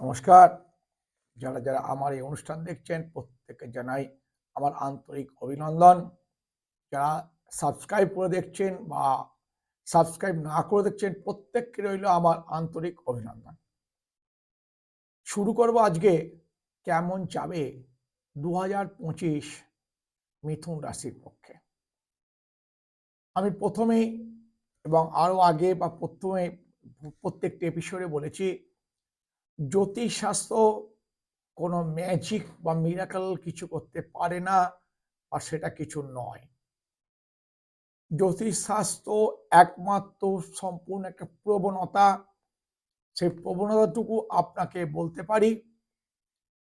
নমস্কার। যারা যারা আমার এই অনুষ্ঠান দেখছেন, প্রত্যেককে জানাই আমার আন্তরিক অভিনন্দন। যারা সাবস্ক্রাইব করে দেখছেন বা সাবস্ক্রাইব না করে দেখছেন, প্রত্যেককে রইল আমার আন্তরিক অভিনন্দন। শুরু করব আজকে কেমন যাবে দু হাজার পঁচিশ মিথুন রাশির পক্ষে। আমি প্রথমেই এবং আরও আগে বা প্রথমে প্রত্যেকটি এপিসোডে বলেছি জ্যোতিষশাস্ত্র কোনো ম্যাজিক বা মিরাকল কিছু করতে পারে না আর সেটা কিছু নয়। জ্যোতিষশাস্ত্র একমাত্র সম্পূর্ণ একটা প্রবণতা। সেই প্রবণতাটুকু আপনাকে বলতে পারি।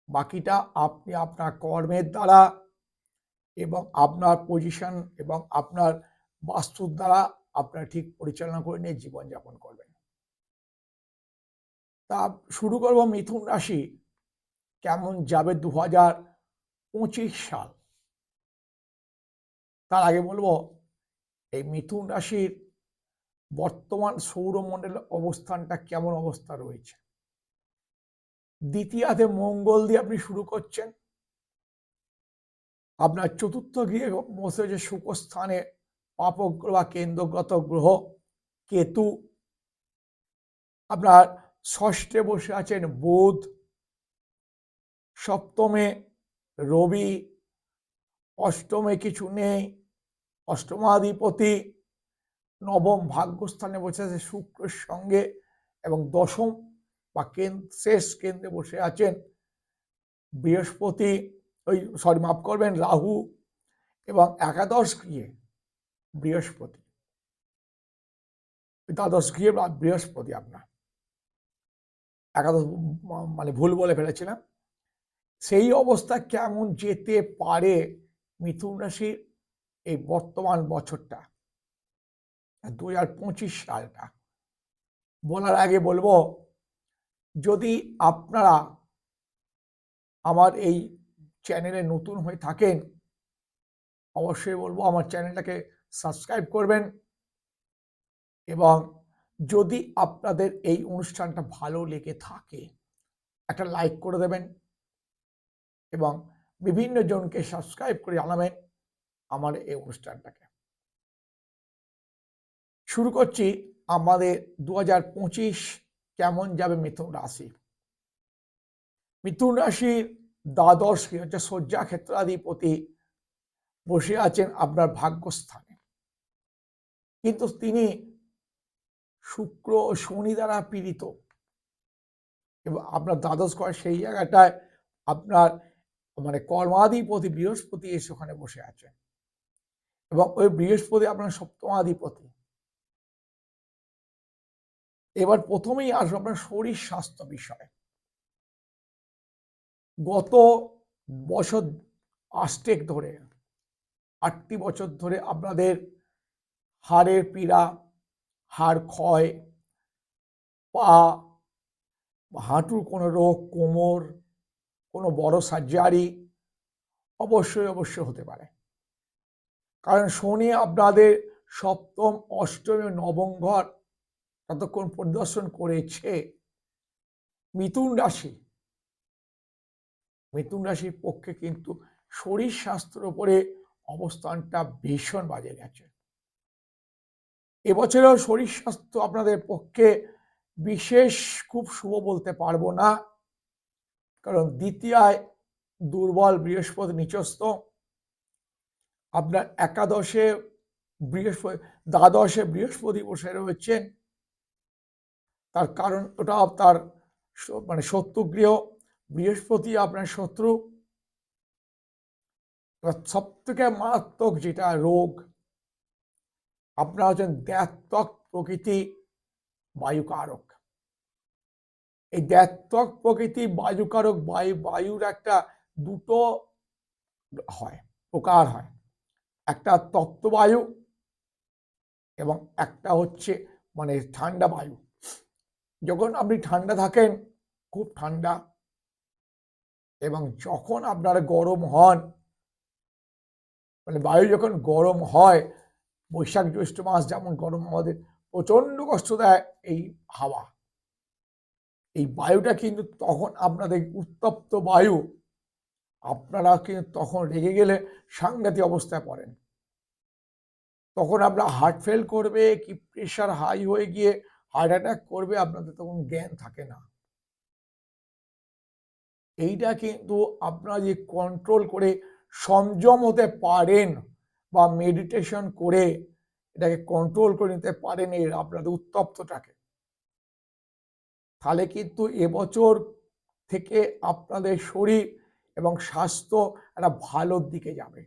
বাকিটা আপনি আপনার কর্মের দ্বারা এবং আপনার পজিশন এবং আপনার বাস্তুর দ্বারা আপনার ঠিক পরিচালনা করে নিয়ে জীবনযাপন করবেন। তা শুরু করব মিথুন রাশি। কেমন যাবে দু হাজার পঁচিশ সাল? তার আগে বলব, এই মিথুন রাশির বর্তমান সৌরমণ্ডলের অবস্থানটা কেমন অবস্থা রয়েছে? দ্বিতীয়াতে মঙ্গল দিয়ে আপনি শুরু করছেন। আপনার চতুর্থ গৃহে বসে যে সুখস্থানে পাপগ্রহ বা কেন্দ্রগত গ্রহ, কেতু। আপনার ষষ্ঠে বসে আছেন বুধ, সপ্তমে রবি, অষ্টমে কিছু নেই, অষ্টমাধিপতি, নবম ভাগ্যস্থানে বসে আছে শুক্রের সঙ্গে এবং দশম বা শেষ কেন্দ্রে বসে আছেন বৃহস্পতি, ওই সরি মাফ করবেন, রাহু এবং একাদশ গৃহে বৃহস্পতি। দ্বাদশ গৃহে বৃহস্পতি আপনার। একাদশ মানে ভুল বলে ফেলেছিলাম। সেই অবস্থা কেমন যেতে পারে মিথুন রাশির এই বর্তমান বছরটা? দু হাজার পঁচিশ সালটা। বলার আগে বলব, যদি আপনারা আমার এই চ্যানেলে নতুন হয়ে থাকেন, অবশ্যই বলব আমার চ্যানেলটাকে সাবস্ক্রাইব করবেন এবং যদি আপনাদের এই অনুষ্ঠানটা ভালো লেগে থাকে, একটা লাইক করে দেবেন এবং বিভিন্ন জনকে সাবস্ক্রাইব করে জানাবেন আমার এই অনুষ্ঠানটাকে। শুরু করছি আমাদের দু হাজার পঁচিশ কেমন যাবে মিথুন রাশি? মিথুন রাশির দ্বাদশ হচ্ছে? শয্যা ক্ষেত্রাধিপতি বসে আছেন আপনার ভাগ্যস্থানে। কিন্তু তিনি শুক্র ও শনি দ্বারা পীড়িত। এবং আপনার দ্বাদশ ঘর সেই জায়গাটায় আপনার মানে কর্মাধিপতি বৃহস্পতি এসে ওখানে বসে আছেন। এবং ওই বৃহস্পতি আপনার সপ্তমাধিপতি। এবার প্রথমেই আসব আপনার শরীর স্বাস্থ্য বিষয়। গত বছর আষ্টেক ধরে, আটটি বছর ধরে আপনাদের হাড়ের পীড়া হাড় ক্ষয়, পা, হাঁটুর কোনো রোগ, কোমর, কোনো বড় সার্জারি অবশ্যই অবশ্যই হতে পারে। কারণ শনি আপনাদের সপ্তম, অষ্টমী নবম ঘর ততক্ষণ পরিদর্শন করেছে। মিথুন রাশি। মিথুন রাশির পক্ষে কিন্তু শরীর স্বাস্থ্যের উপরে অবস্থানটা ভীষণ বাজে গেছে। এবছরেও শরীর স্বাস্থ্য আপনাদের পক্ষে বিশেষ খুব শুভ বলতে পারব না। কারণ দ্বিতীয়ায় দুর্বল বৃহস্পতি নিচস্ত আপনার একাদশে বৃহস্পতি, দ্বাদশে বৃহস্পতি বসে রয়েছেন। তার কারণ ওটা তার মানে শত্রুগৃহ বৃহস্পতি আপনার শত্রু। সব থেকে মারাত্মক যেটা রোগ আপনারা হচ্ছেন দ্ব্যত্বক প্রকৃতি বায়ুকারক। এই দ্ব্যত্বক প্রকৃতি বায়ুকারক বায়ু, বায়ুর একটা দুটো হয়, প্রকার হয়। একটা তত্ত্ববায়ু এবং একটা হচ্ছে মানে ঠান্ডা বায়ু। যখন আপনি ঠান্ডা থাকেন, খুব ঠান্ডা এবং যখন আপনার গরম হন মানে বায়ু যখন গরম হয় বৈশাখ জ্যৈষ্ঠ মাস যেমন গরম, আমাদের প্রচণ্ড কষ্ট দেয় এই হাওয়া। এই বায়ুটা কিন্তু তখন আপনাদের উত্তপ্ত বায়ু, আপনারা কিন্তু তখন রেগে গেলে সাংঘাতিক অবস্থায় পড়েন। তখন আপনার হার্ট ফেল করবে, কি প্রেশার হাই হয়ে গিয়ে হার্ট অ্যাটাক করবে, আপনাদের তখন জ্ঞান থাকে না। এইটা কিন্তু আপনারা যে কন্ট্রোল করে, সংযম হতে পারেন বা মেডিটেশন করে এটাকে কন্ট্রোল করে নিতে পারেন এর, আপনাদের উত্তপ্তটাকে। তাহলে কিন্তু এবছর থেকে আপনাদের শরীর এবং স্বাস্থ্য একটা ভালোর দিকে যাবে।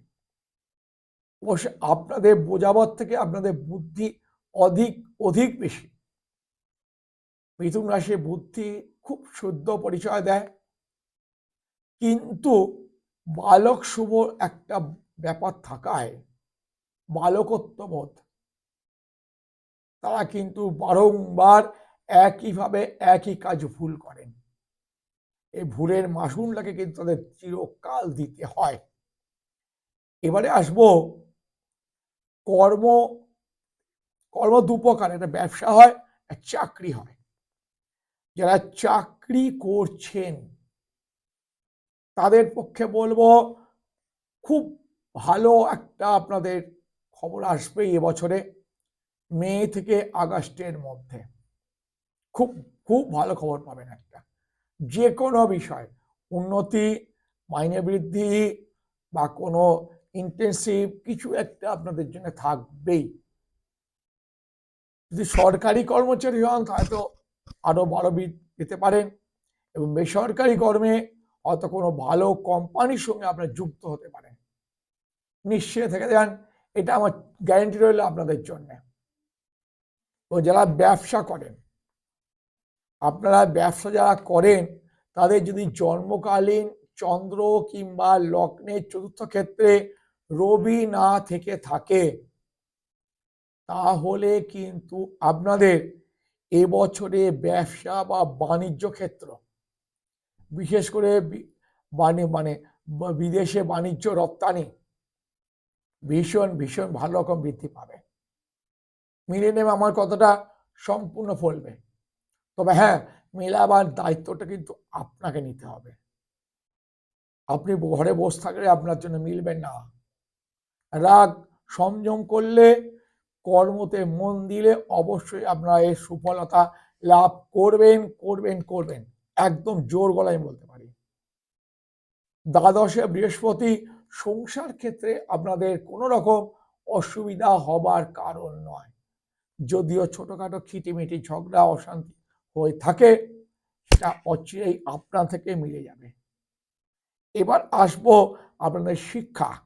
অবশ্য আপনাদের বোঝাবার থেকে আপনাদের বুদ্ধি অধিক অধিক বেশি। মিথুন রাশি বুদ্ধি খুব শুদ্ধ পরিচয় দেয়। কিন্তু বালক শুভ একটা ব্যাপার থাকায় বালকত্ব বোধ তারা কিন্তু বারংবার একইভাবে একই কাজ ভুল করেন। এই ভুলের মাসুলটাকে কিন্তু তাদের চিরকাল দিতে হয়। এবারে আসব কর্ম কর্ম দুপকার একটা ব্যবসা হয় চাকরি হয়। যারা চাকরি করছেন, তাদের পক্ষে বলব খুব ভালো একটা আপনাদের খবর আসবে এবছরে মে থেকে আগস্টের মধ্যে। খুব খুব ভালো খবর পাবেন একটা। যে কোনো বিষয়, উন্নতি, মাইনে বৃদ্ধি বা কোনো ইন্টেন্সিভ কিছু একটা আপনাদের জন্য থাকবেই। যদি সরকারি কর্মচারী হন, তাহলে তো আরও বারো পেতে পারেন এবং বেসরকারি কর্মে হয়তো কোনো ভালো কোম্পানির সঙ্গে আপনার যুক্ত হতে পারেন। নিশ্চয় থেকে যান। এটা আমার গ্যারেন্টি রইল আপনাদের জন্য। ও যারা ব্যবসা করেন, আপনারা ব্যবসা যারা করেন, তাদের যদি জন্মকালীন চন্দ্র কিংবা লগ্নের চতুর্থ ক্ষেত্রে রবি না থেকে থাকে, তাহলে কিন্তু আপনাদের এবছরে ব্যবসা বা বাণিজ্য ক্ষেত্র, বিশেষ করে মানে মানে বিদেশে বাণিজ্য রপ্তানি ভীষণ ভীষণ ভালো রকম বৃদ্ধি পাবে। নেবে আমার কতটা সম্পূর্ণ ফলবে। তবে হ্যাঁ মেলাবার দায়িত্বটা কিন্তু আপনাকে নিতে হবে। আপনি ঘরে বসে থাকলে আপনার জন্য মিলবেন না। রাগ সংযম করলে, কর্মতে মন দিলে অবশ্যই আপনারা এর সুফলতা লাভ করবেন করবেন করবেন। একদম জোর গলায় বলতে পারি। দ্বাদশে বৃহস্পতি সংসার ক্ষেত্রে আপনাদের কোনো রকম অসুবিধা হবার কারণ নয়। যদিও ছোটখাটো খিটিমিটি, ঝগড়া, অশান্তি হয়ে থাকে, সেটা অচিরেই আপনা থেকে মিলে যাবে। এবার আসব আপনাদের শিক্ষা।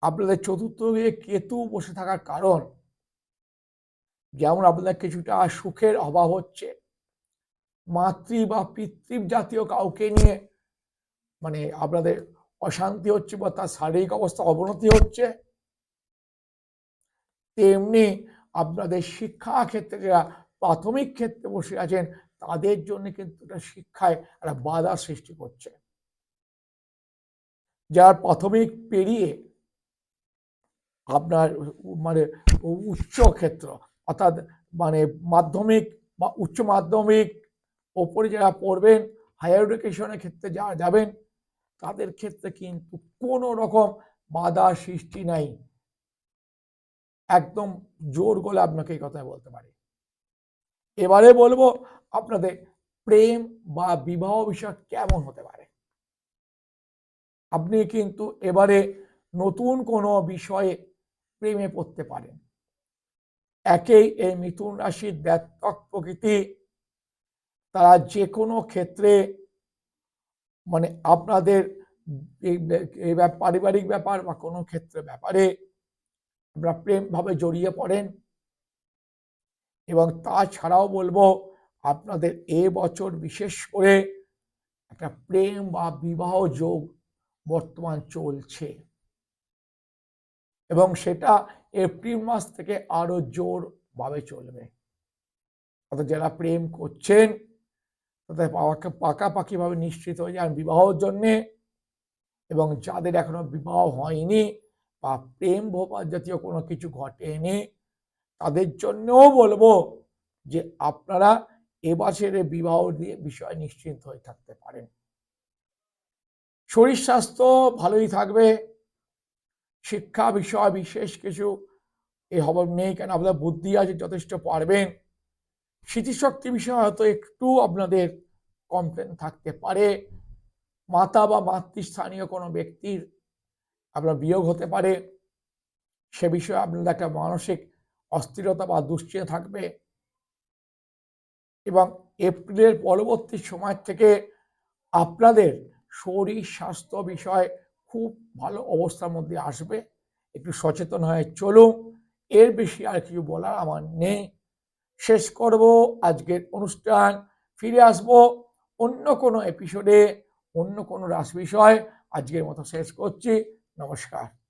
আপনাদের চতুর্থ কেতু বসে থাকার কারণ। যেমন আপনাদের কিছুটা সুখের অভাব হচ্ছে। মাতৃ বা পিতৃ জাতীয় কাউকে নিয়ে মানে আপনাদের অশান্তি হচ্ছে বা তার শারীরিক অবস্থা অবনতি হচ্ছে, তেমনি আপনাদের শিক্ষা ক্ষেত্রে যারা প্রাথমিক ক্ষেত্রে বসে আছেন, তাদের জন্য কিন্তু এটা শিক্ষায় একটা বাধা সৃষ্টি করছে। যার প্রাথমিক পেরিয়ে আপনার মানে উচ্চ ক্ষেত্র, অর্থাৎ মানে মাধ্যমিক বা উচ্চ মাধ্যমিক ওপরে যারা পড়বেন হায়ার এডুকেশনের ক্ষেত্রে যারা যাবেন তাদের ক্ষেত্রে কিন্তু কোনো রকম বাধা সৃষ্টি নাই। একদম জোর গলে আপনাকে এই কথা বলতে পারি। এবারে বলব আপনাদের প্রেম বা বিবাহ বিষয় কেমন হতে পারে? আপনি কিন্তু এবারে নতুন কোনো বিষয়ে প্রেমে পড়তে পারেন। একেই এই মিথুন রাশির ব্যক্তক প্রকৃতি। তারা যে কোনো ক্ষেত্রে মানে আপনাদের এই পারিবারিক ব্যাপার বা কোনো ক্ষেত্রে ব্যাপারে আপনারা প্রেমভাবে জড়িয়ে পড়েন। এবং তাছাড়াও বলব, আপনাদের এ বছর বিশেষ করে একটা প্রেম বা বিবাহ যোগ বর্তমান চলছে। এবং সেটা এপ্রিল মাস থেকে আরও জোরভাবে চলবে। অর্থাৎ যারা প্রেম করছেন তাদের পাকাপাকিভাবে নিশ্চিত হয়ে যান বিবাহর জন্যে। এবং যাদের এখনও বিবাহ হয়নি বা প্রেম ভোপার জাতীয় কোনো কিছু ঘটেনি, তাদের জন্যও বলব যে আপনারা এবছরে বিবাহ দিয়ে বিষয় নিশ্চিন্ত হয়ে থাকতে পারেন। শরীর স্বাস্থ্য ভালোই থাকবে, শিক্ষা বিষয় বিশেষ কিছু এ খবর নেই কেন? আপনার বুদ্ধি আছে, যথেষ্ট পারবেন। স্মৃতিশক্তি বিষয়ে হয়তো একটু আপনাদের কমপ্লেন থাকতে পারে। মাতা বা মাতৃস্থানীয় কোনো ব্যক্তির আপনার বিয়োগ হতে পারে। সে বিষয়ে আপনাদের একটা মানসিক অস্থিরতা বা দুশ্চিন্তা থাকবে। এবং এপ্রিলের পরবর্তী সময় থেকে আপনাদের শরীর, স্বাস্থ্য বিষয় খুব ভালো অবস্থার মধ্যে আসবে। একটু সচেতন হয়ে চলুন। এর বেশি আর কিছু বলার আমার নেই। শেষ করব আজকের অনুষ্ঠান। ফিরে আসব। অন্য কোনো এপিসোডে অন্য কোনো রাস বিষয় আজকের মতো শেষ করছি। নমস্কার।